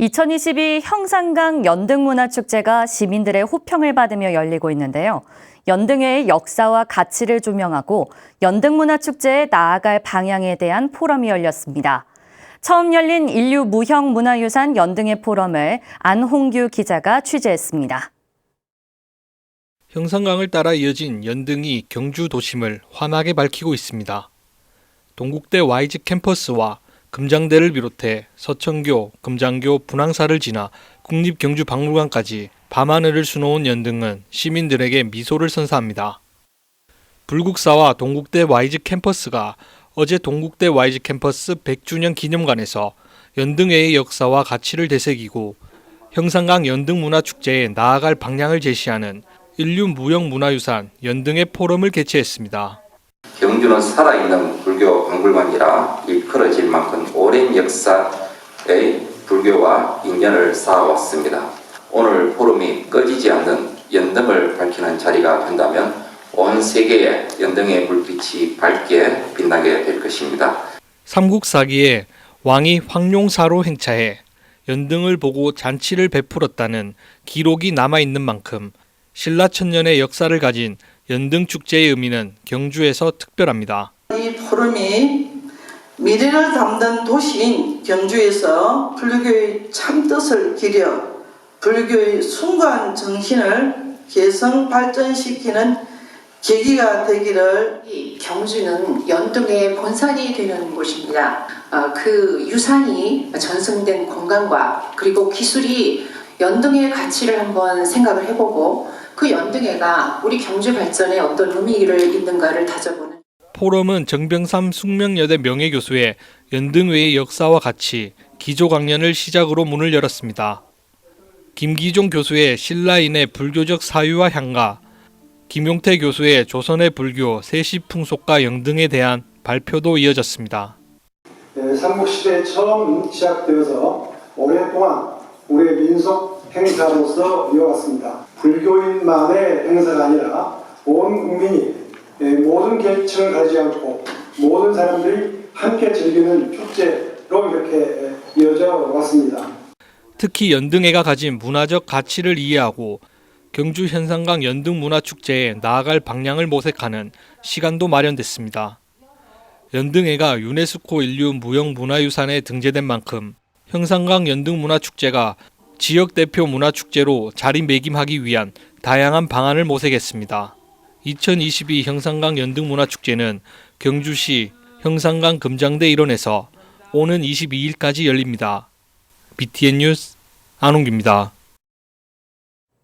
2022 형산강 연등문화축제가 시민들의 호평을 받으며 열리고 있는데요. 연등회의 역사와 가치를 조명하고 연등문화축제에 나아갈 방향에 대한 포럼이 열렸습니다. 처음 열린 인류 무형 문화유산 연등회 포럼을 안홍규 기자가 취재했습니다. 형산강을 따라 이어진 연등이 경주 도심을 환하게 밝히고 있습니다. 동국대 YG 캠퍼스와 금장대를 비롯해 서천교, 금장교, 분황사를 지나 국립경주박물관까지 밤하늘을 수놓은 연등은 시민들에게 미소를 선사합니다. 불국사와 동국대 YG 캠퍼스가 어제 동국대 YG 캠퍼스 100주년 기념관에서 연등회의 역사와 가치를 되새기고 형산강 연등문화축제에 나아갈 방향을 제시하는 인류 무형문화유산 연등회 포럼을 개최했습니다. 경주는 살아있는 불교 박물관이라 일컬어질 만큼 오랜 역사의 불교와 인연을 쌓아왔습니다. 오늘 포럼이 꺼지지 않는 연등을 밝히는 자리가 된다면 온 세계에 연등의 불빛이 밝게 빛나게 될 것입니다. 삼국사기에 왕이 황룡사로 행차해 연등을 보고 잔치를 베풀었다는 기록이 남아있는 만큼 신라 천년의 역사를 가진 연등 축제의 의미는 경주에서 특별합니다. 이 포럼이 미래를 담는 도시인 경주에서 불교의 참뜻을 기려 불교의 숭고한 정신을 개성 발전시키는 계기가 되기를 이 경주는 연등의 본산이 되는 곳입니다. 어, 그 유산이 전승된 공간과 그리고 기술이 연등의 가치를 한번 생각을 해보고 그 연등회가 우리 경주 발전에 어떤 의미를 있는가를 다져보는 포럼은 정병삼 숙명여대 명예교수의 연등회의 역사와 가치, 기조 강연을 시작으로 문을 열었습니다. 김기종 교수의 신라인의 불교적 사유와 향가, 김용태 교수의 조선의 불교 세시 풍속과 영등에 대한 발표도 이어졌습니다. 예, 삼국시대에 처음 시작되어서 오랫동안 우리의 민속 행사로서 이어왔습니다. 불교인만의 행사가 아니라 온 국민이 예, 모든 계층을 가리지 않고 모든 사람들이 함께 즐기는 축제로 이렇게 예, 이어져 왔습니다. 특히 연등회가 가진 문화적 가치를 이해하고 경주 현상강 연등문화축제에 나아갈 방향을 모색하는 시간도 마련됐습니다. 연등회가 유네스코 인류 무형문화유산에 등재된 만큼 형산강 연등문화축제가 지역 대표 문화축제로 자리매김하기 위한 다양한 방안을 모색했습니다. 2022 형산강 연등문화축제는 경주시 형산강 금장대 일원에서 오는 22일까지 열립니다. BTN 뉴스 안홍기입니다.